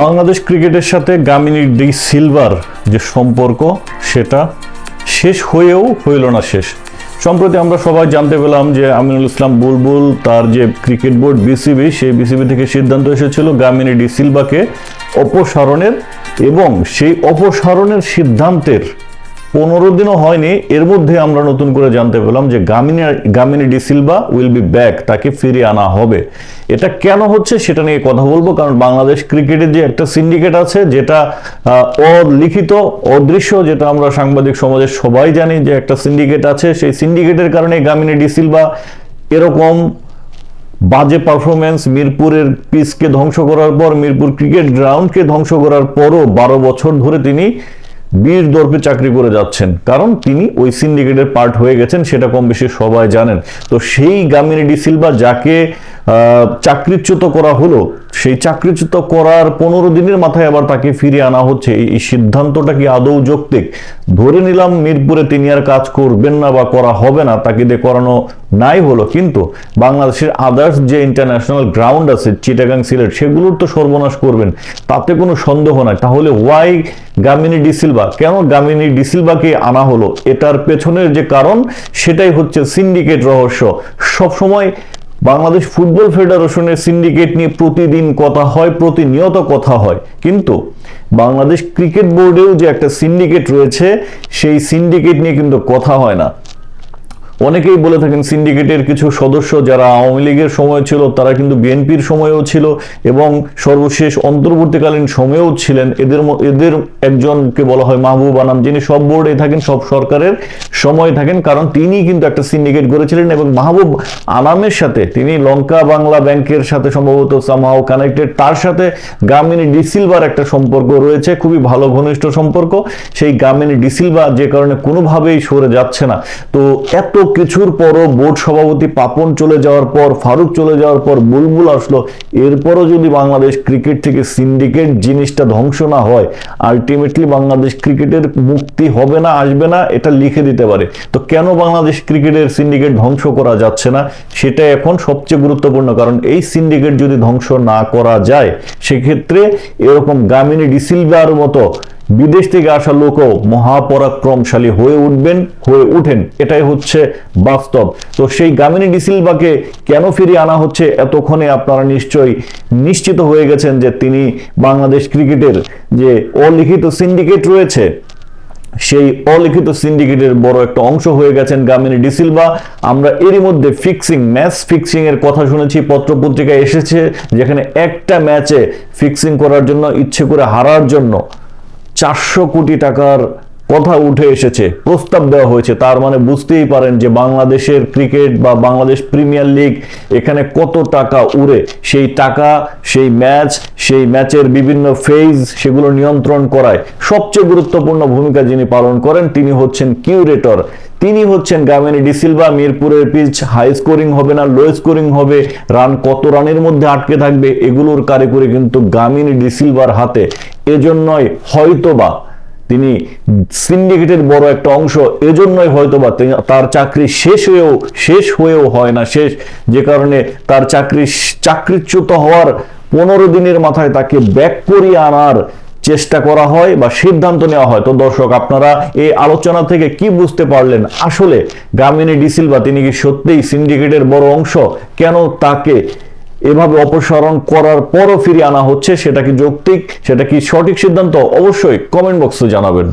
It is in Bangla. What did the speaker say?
বাংলাদেশ ক্রিকেটের সাথে গামিনী ডি সিলভার যে সম্পর্ক, সেটা শেষ হয়েও হইল না শেষ। সম্প্রতি আমরা সবাই জানতে পেলাম যে আমিনুল ইসলাম বুলবুল, তার যে ক্রিকেট বোর্ড বিসিবি, সেই বিসিবি থেকে সিদ্ধান্ত এসেছিল গামিনী ডি সিলভাকে অপসারণের এবং সেই অপসারণের সিদ্ধান্তের পনেরো দিনও হয়নি, এর মধ্যে আমরা নতুন করে জানতে পেলাম যে Gamini Gamini de Silva will be back তাকে ফিরিয়ে আনা হবে। এটা কেন হচ্ছে সেটা নিয়ে কথা বলব, কারণ বাংলাদেশ ক্রিকেটের যে একটা সিন্ডিকেট আছে, যেটা অলিখিত, অদৃশ্য, যেটা আমরা সাংবাদিক সমাজের সবাই জানি যে একটা সিন্ডিকেট আছে, সেই সিন্ডিকেটের কারণে গামিনী ডি সিলভা এরকম বাজে পারফরমেন্স মিরপুরের পিচকে ধ্বংস করার পর, মিরপুর ক্রিকেট গ্রাউন্ডকে ধ্বংস করার পরও বারো বছর ধরে তিনি বীর দর্পে চাকরি করে যাচ্ছেন। কারণ তিনি ওই সিন্ডিকেটের পার্ট হয়ে গেছেন, সেটা কম বেশি সবাই জানেন। তো সেই গামিনী ডি সিলভা, যাকে চাকরিচ্যুত করা হলো। সেই চাকরিচ্যুত করার পনেরো দিনের মাথায় আবার তাকে ফিরিয়ে আনা হচ্ছে। এই সিদ্ধান্তটা কি আদৌ যৌক্তিক? ধরে নিলাম মিরপুরে তিনি আর কাজ করবেন না বা করা হবে না, তাকে দিয়ে করানো নাই হলো। কিন্তু বাংলাদেশের আদার্স যে ইন্টারন্যাশনাল গ্রাউন্ড আছে চিটাগাং সিলেট সেগুলোর তো সর্বনাশ করবেন। তাতে কোনো সন্দেহ নাই। তাহলে ওয়াই গামিনী ডিসিলভা কেন গামিনী ডিসিলভাকে আনা হলো? এটার পেছনের যে কারণ, সেটাই হচ্ছে সিন্ডিকেট রহস্য। সবসময় বাংলাদেশ ফুটবল ফেডারেশনের সিন্ডিকেট নিয়ে প্রতিদিন কথা হয়, প্রতিনিয়ত কথা হয়। কিন্তু বাংলাদেশ ক্রিকেট বোর্ডেও যে একটা সিন্ডিকেট রয়েছে, সেই সিন্ডিকেট নিয়ে কিন্তু কথা হয় না। অনেকেই বলে থাকেন সিন্ডিকেটের কিছু সদস্য যারা আওয়ামী লীগের সময় ছিল, তারা কিন্তু বিএনপির সময়েও ছিল এবং সর্বশেষ অন্তর্বর্তীকালীন সময়েও ছিলেন। এদের এদের একজনকে বলা হয় মাহবুব আনাম। যিনি সব বোর্ডে থাকেন, সব সরকারের সময় থাকেন, কারণ তিনি কিন্তু একটা সিন্ডিকেট করেছিলেন এবং মাহবুব আনামের সাথে, তিনি লঙ্কা বাংলা ব্যাংকের সাথে সম্ভবত সামহাও কানেক্টেড তার সাথে গামিনী ডিসিলভার একটা সম্পর্ক রয়েছে, খুবই ভালো ঘনিষ্ঠ সম্পর্ক। সেই গামিনী ডিসিলভা যে কারণে কোনোভাবেই সরে যাচ্ছে না। তো এত কিছুর পরও বোর্ড সভাপতি পাপন চলে যাওয়ার পর, ফারুক চলে যাওয়ার পর বুলবুল আসলো। এরপরও যদি বাংলাদেশ ক্রিকেট থেকে সিন্ডিকেট জিনিসটা ধ্বংস না হয় আলটিমেটলি বাংলাদেশ ক্রিকেটের মুক্তি হবে না, আসবে না, এটা লিখে দিতে পারে। তো কেন বাংলাদেশ ক্রিকেটের সিন্ডিকেট ধ্বংস করা যাচ্ছে না? সেটা এখন সবচেয়ে গুরুত্বপূর্ণ, কারণ এই সিন্ডিকেট যদি ধ্বংস না করা যায়, সেক্ষেত্রে এরকম গামিনী ডিসিলভার মতো বিদেশ থেকে আসা লোকও মহাপরাক্রমশালী হয়ে উঠবেন, হয়ে উঠেন এটাই হচ্ছে বাস্তব। তো সেই গামিনী ডিসিলভাকে কেন ফিরিয়ে আনা হচ্ছে এতক্ষণে আপনারা নিশ্চয়ই নিশ্চিত হয়ে গেছেন যে তিনি বাংলাদেশ ক্রিকেটের যে অলিখিত সিন্ডিকেট রয়েছে, সেই অলিখিত সিন্ডিকেটের বড় একটা অংশ হয়ে গেছেন গামিনী ডিসিলভা আমরা এরই মধ্যে ফিক্সিং, ম্যাচ ফিক্সিং এর কথা শুনেছি, পত্রপত্রিকায় এসেছে, যেখানে একটা ম্যাচে ফিক্সিং করার জন্য, ইচ্ছে করে হারার জন্য চারশো কোটি টাকার কথা উঠে এসেছে, প্রস্তাব দেওয়া হয়েছে। তার মানে বুঝতেই পারেন যে বাংলাদেশের ক্রিকেট বা বাংলাদেশ প্রিমিয়ার লিগ এখানে কত টাকা উড়ে। সেই টাকা, সেই ম্যাচ, সেই ম্যাচের বিভিন্ন ফেজ সেগুলো নিয়ন্ত্রণ করায়। সবচেয়ে গুরুত্বপূর্ণ ভূমিকা যিনি পালন করেন, তিনি হচ্ছেন কিউরেটর তিনি হচ্ছেন গামিনী ডিসিলভা মিরপুরের পিচ হাই স্কোরিং হবে না লো স্কোরিং হবে। রান কত রানের মধ্যে আটকে থাকবে, এগুলোর কারিগরি কিন্তু গামিনী ডিসিলভার হাতে। এজন্যই হয়তোবা তিনি সিন্ডিকেটের বড় একটা অংশ, এজন্যই হয়তো বা তার চাকরি শেষ হয়েও শেষ হয়েও হয় না, শেষ, যে কারণে তার চাকরি চাকরিচ্যুত হওয়ার পনেরো দিনের মাথায় তাকে ব্যাক করিয়ে আনার চেষ্টা করা হয় বা সিদ্ধান্ত নেওয়া হয়। তো দর্শক, আপনারা এই আলোচনা থেকে কি বুঝতে পারলেন? আসলে গামিনী ডিসিলভা তিনি কি সত্যিই সিন্ডিকেটের বড় অংশ? কেন তাকে এভাবে অপসারণ করার পরও ফিরিয়ে আনা হচ্ছে, সেটা কি যৌক্তিক, সেটা কি সঠিক সিদ্ধান্ত? অবশ্যই কমেন্ট বক্সে জানাবেন।